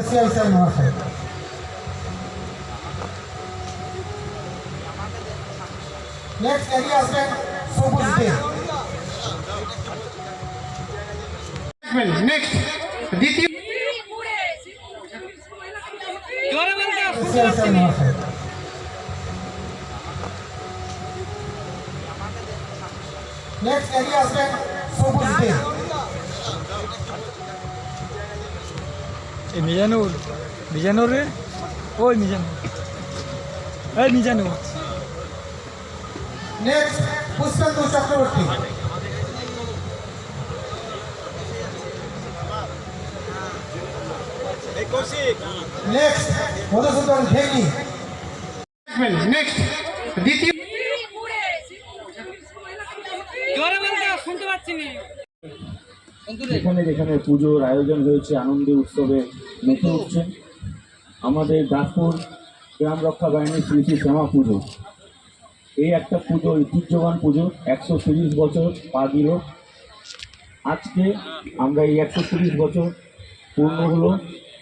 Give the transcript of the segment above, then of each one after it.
ICICI মহাশয় next এগিয়ে আসবেন সবুজ দে নেক্সট দ্বিতীয় নেক্সট এগিয়ে আসবেন সবুজ এই মিজানুর মিজানুর? রে ওই মিজানুর। এই Mizanur. Next Pushpendu Chakraborty. Next Madhusudan Dheki next দ্বিতীয় শুনতে পাচ্ছি না? যেখানে যেখানে পুজোর আয়োজন হয়েছে আনন্দে উৎসবে মেতে উঠছেন। আমাদের দাসপুর গ্রাম রক্ষা বাহিনী শ্রী শ্যামা পুজো। এই একটা পুজো ঐতিহ্যবান পুজো, একশো তিরিশ বছর পা দিল আজকে আমরা এই একশো তিরিশ বছর পূর্ণ হলো,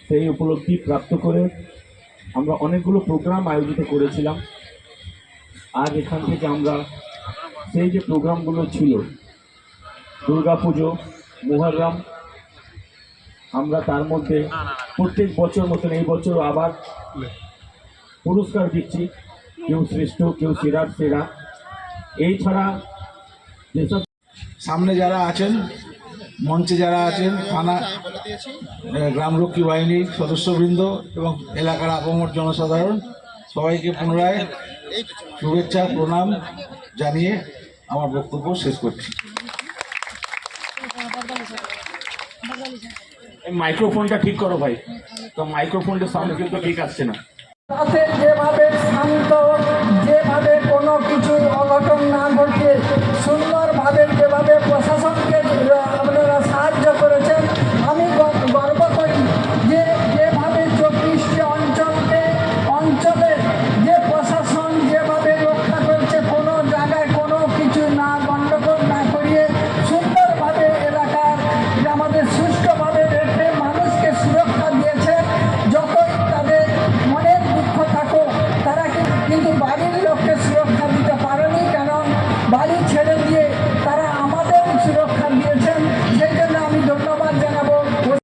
সেই উপলব্ধি প্রাপ্ত করে আমরা অনেকগুলো প্রোগ্রাম আয়োজিত করেছিলাম। আজ এখান থেকে আমরা সেই যে প্রোগ্রামগুলো ছিল, দুর্গা পুজো মুহররম আমরা তার মধ্যে প্রত্যেক বছর মতন এই বছর আবার পুরস্কার দিচ্ছি। কেউ শ্রেষ্ঠ কেউ সেরার সেরা। এই ছাড়া যেসব সামনে যারা আছেন মঞ্চে যারা আছেন থানা গ্রামরক্ষী বাহিনীর সদস্যবৃন্দ এবং এলাকার আপমর জনসাধারণ সবাইকে পুনরায় শুভেচ্ছা প্রণাম জানিয়ে আমার বক্তব্য শেষ করছি। মাইক্রোফোনটা ঠিক করো ভাই। তো মাইক্রোফোনটা সামনে কিন্তু ঠিক আসছে না। যেভাবে শান্ত, যেভাবে কোনো কিছু অঘটন না ঘটে, সুন্দরভাবে যেভাবে প্রশাসন কিন্তু বাড়ির লোক